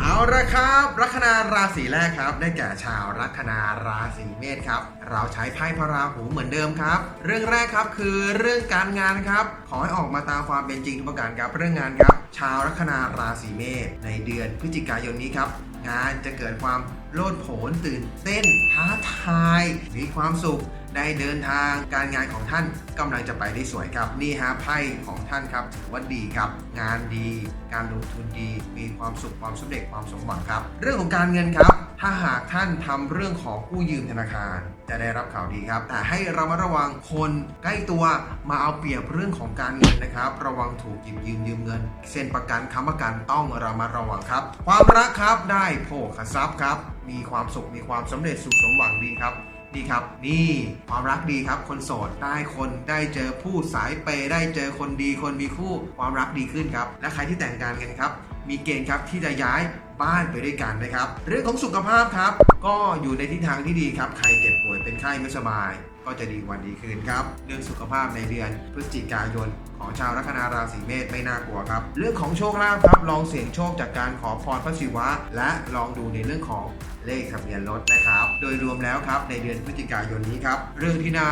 เอาละครับลัคนาราศีแรกครับ ได้แก่ชาวลัคนาราศีเมษครับ เราใช้ไพ่พระราหูเหมือนเดิมครับ เรื่องแรกครับคือเรื่องการงานครับ ขอให้ออกมาตามความเป็นจริงทุกประการครับเรื่องงานครับ ชาวลัคนาราศีเมษในเดือนพฤศจิกายนนี้ครับงานจะเกิดความโลดโผนตื่นเต้นท้าทาย มีความสุข ได้เดินทางการงานของท่านกำลังจะไปได้สวยครับนี่ฮะไพ่ของท่านครับถือว่าดีครับ งานดี การลงทุนดี มีความสุขความสำเร็จความสมหวังครับ เรื่องของการเงินครับ ถ้าหากท่านทำเรื่องของกู้ยืมธนาคาร จะได้รับข่าวดีครับ แต่ให้เรามาระวังคนใกล้ตัวมาเอาเปรียบเรื่องของการเงินนะครับ ระวังถูกหยิบยืมยืมเงินเซ็นประกันค้ำประกันต้องเระมัดระวังครับ ความรักครับได้โภคทรัพย์ครับ มีความสุขมีความสำเร็จสุขสมหวังดีครับ นี่ครับ นี่ความรักดีครับ คนโสดได้คนได้เจอผู้สายเปย์ได้เจอคนดีคนมีคู่ความรักดีขึ้นครับ และใครที่แต่งงานกันครับ มีเกณฑ์ครับที่จะย้ายบ้านไปด้วยกันนะครับ เรื่องของสุขภาพครับ ก็อยู่ในทิศทางที่ดีครับ ใครเจ็บป่วยเป็นไข้ไม่สบาย ก็จะดีวันดีคืนครับ เรื่องสุขภาพในเดือนพฤศจิกายน ของชาวลัคนาราศีเมษไม่น่ากลัวครับ เรื่องของโชคลาภครับ ลองเสี่ยงโชคจากการขอพรพระศิวะ และลองดูในเรื่องของ เลขทะเบียนรถนะครับ โดยรวมแล้วครับในเดือนพฤศจิกายนนี้ครับเรื่องที่น่า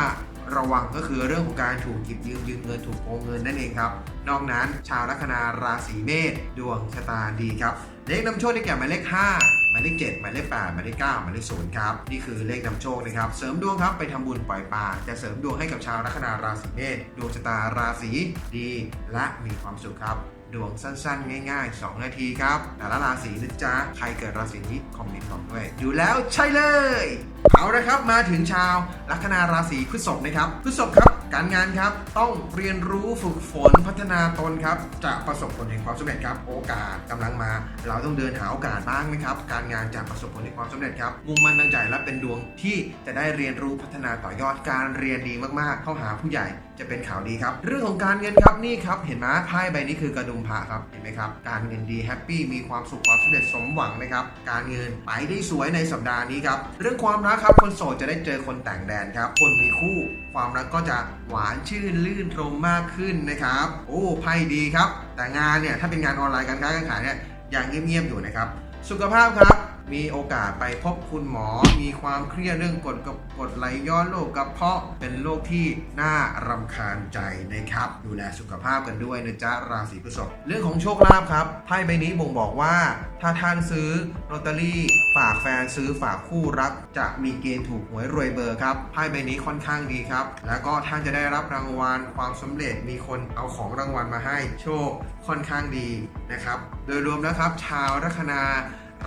ระวังก็คือเรื่องของการถูกหยิบยืมยืมเงินถูกโกงเงินนั่นเองครับ นอกนั้นชาวลัคนาราศีเมษดวงชะตาดีครับ เลขนำโชคได้แก่หมายเลข 5 หมายเลข 7 หมายเลข 8 หมายเลข 9 หมายเลข 0 ครับ นี่คือเลขนำโชคนะครับ เสริมดวงครับไปทำบุญปล่อยปลาจะเสริมดวงให้กับชาวลัคนาราศีเมษดวงชะตาราศีดี และมีความสุขครับ ดวงสั้นๆ ง่าย ๆ 2 นาทีครับ แต่ละราศีนะจ๊ะ ใครเกิดราศีนี้คอมเมนต์บอกด้วยอยู่แล้วใช่เลย เอาละครับมาถึงชาวลัคนาราศีพฤษภนะครับพฤษภครับการงานครับต้องเรียนรู้ฝึกฝนพัฒนาตนครับจะประสบผลแห่งความสำเร็จครับ โอกาสกำลังมา เราต้องเดินหาโอกาสบ้างนะครับ การงานจะประสบผลแห่งความสำเร็จครับมุ่งมั่นตั้งใจและเป็นดวงที่จะได้เรียนรู้พัฒนาต่อยอดการเรียนดีมากๆ เข้าหาผู้ใหญ่จะเป็นข่าวดีครับ เรื่องของการเงินครับนี่ครับ เห็นไหมไพ่ใบนี้คือกระดุมพระครับเห็นไหมครับ การเงินดีแฮปปี้มีความสุขความสำเร็จสมหวังนะครับ การเงินไปได้สวยในสัปดาห์นี้ครับเรื่องความรักครับคนโสดจะได้เจอคนแต่งแดนครับ คนมีคู่ ความรักก็จะหวานชื่นลื่นรมมากขึ้นนะครับ โอ้ไพ่ดีครับ แต่งานเนี่ยถ้าเป็นงานออนไลน์การค้าการขายเนี่ยอย่างเงียบๆอยู่นะครับ สุขภาพครับ มีโอกาสไปพบคุณหมอ มีความเครียดเรื่องกดกับกดไหลย้อนโรคกระเพาะเป็นโรคที่น่ารำคาญใจนะครับ ดูแลสุขภาพกันด้วยนะจ๊ะราศีพฤษภเรื่องของโชคลาภครับไพ่ใบนี้บ่งบอกว่า ถ้าท่านซื้อลอตเตอรี่ ฝากแฟนซื้อฝากคู่รัก จะมีเกณฑ์ถูกหวยรวยเบอร์ครับไพ่ใบนี้ค่อนข้างดีครับ แล้วก็ท่านจะได้รับรางวัลความสำเร็จมีคนเอาของรางวัลมาให้โชคค่อนข้างดีนะครับ โดยรวมแล้วครับ ชาวลัคนา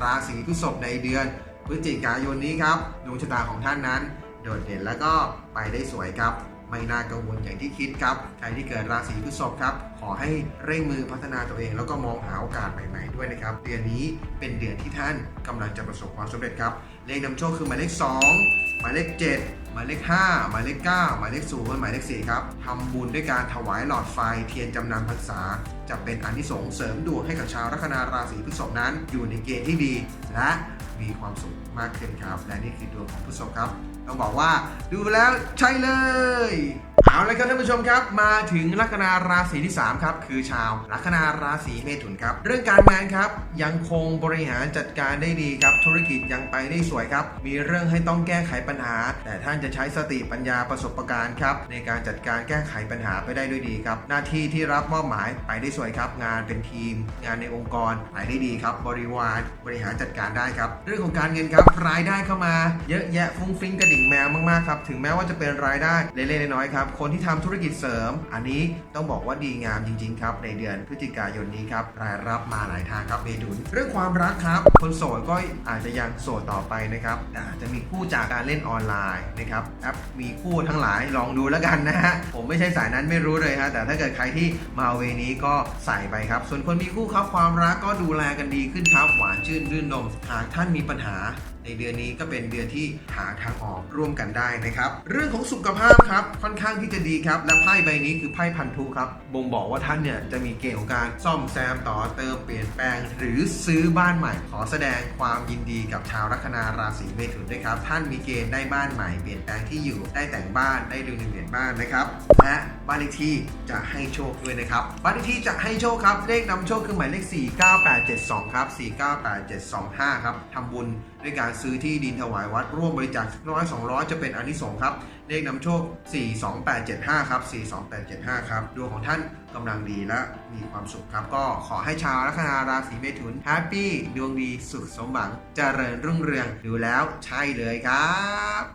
ราศีพฤษภในเดือนพฤศจิกายนนี้ครับดวงชะตาของท่านนั้น โดดเด่นแล้วก็ไปได้สวยครับ ไม่น่ากังวลอย่างที่คิดครับใครที่เกิดราศีพฤษภครับ ขอให้เร่งมือพัฒนาตัวเอง แล้วก็มองหาโอกาสใหม่ ๆ ด้วยนะครับ เดือนนี้เป็นเดือนที่ท่านกำลังจะประสบความสำเร็จครับเลขนำโชคคือหมายเลข 2 หมายเลข 7 มายเลข 5 หมายเลข 9 หมายเลข0หมายเลข4ครับทำบุญด้วยการถวายหลอดไฟเทียนจำนำพรรษา จะเป็นอันที่สงส์เสริมดวงให้กับชาวลัคนาราศีพฤษภนั้น อยู่ในเกณฑ์ที่ดี และมีความสุขมากขึ้นครับ และนี่คือดวงของพฤษภครับ ต้องบอกว่าดูแล้วใช่เลย เอาละครับท่านผู้ชมครับ มาถึงลัคนาราศีที่ 3 ครับ คือชาวลัคนาราศีเมถุนครับ เรื่องการงานครับ ยังคงบริหารจัดการได้ดีครับ ธุรกิจยังไปได้สวยครับ มีเรื่องให้ต้องแก้ไขปัญหา แต่ท่านจะใช้สติปัญญาประสบการณ์ครับ ในการจัดการแก้ไขปัญหาไปได้ด้วยดีครับ หน้าที่ที่รับมอบหมายไปได้สวยครับ งานเป็นทีม งานในองค์กรไปได้ดีครับ บริวารบริหารจัดการได้ครับ เรื่องของการเงินครับ รายได้เข้ามา เยอะแยะฟุ้งฟิ้งกระดิ่งแมวมากๆครับ ถึงแม้ว่าจะเป็นรายได้เล็กๆน้อยๆครับคนที่ทำธุรกิจเสริม อันนี้ต้องบอกว่าดีงามจริง ๆ ครับ ในเดือนพฤศจิกายนนี้ครับรายรับมาหลายทางครับเมถุน เรื่องความรักครับ คนโสดก็อาจจะยังโสดต่อไปนะครับอาจจะมีคู่จากการเล่นออนไลน์นะครับแอปมีคู่ทั้งหลายลองดูแล้วกันนะฮะผมไม่ใช่สายนั้นไม่รู้เลยฮะแต่ถ้าเกิดใครที่มาเวนี้ก็ใส่ไปครับ ส่วนคนมีคู่ครับความรักก็ดูแลกันดีขึ้นครับหวานชื่นรื่นรมหากท่านมีปัญหา ในเดือนนี้ก็เป็นเดือนที่หาทางออกร่วมกันได้นะครับ เรื่องของสุขภาพครับค่อนข้างที่จะดีครับ และไพ่ใบนี้คือไพ่พันธุครับบ่งบอกว่าท่านเนี่ยจะมีเกณฑ์ของการซ่อมแซมต่อเติมเปลี่ยนแปลง หรือซื้อบ้านใหม่ขอแสดงความยินดีกับชาวลัคนาราศีเมถุนด้วยครับ ท่านมีเกณฑ์ได้บ้านใหม่เปลี่ยนแปลงที่อยู่ได้แต่งบ้านได้ดูเปลี่ยนบ้านนะครับและบ้านเลขที่จะให้โชคด้วยนะครับบ้านเลขที่จะให้โชคครับเลขนำโชคคือหมายเลข 49872 ครับ 49875ครับทำบุญด้วยการซื้อที่ดินถวายวัดร่วมบริจาคสักร้อย200 จะเป็นอนิสงส์ครับ เลขนำโชค 42875 ครับ 42875 ครับดวงของท่านกำลังดีและมีความสุขครับ ก็ขอให้ชาวลัคนาราศีเมถุนแฮปปี้ดวงดีสุขสมหวังเจริญรุ่งเรืองดูแล้วใช่เลยครับ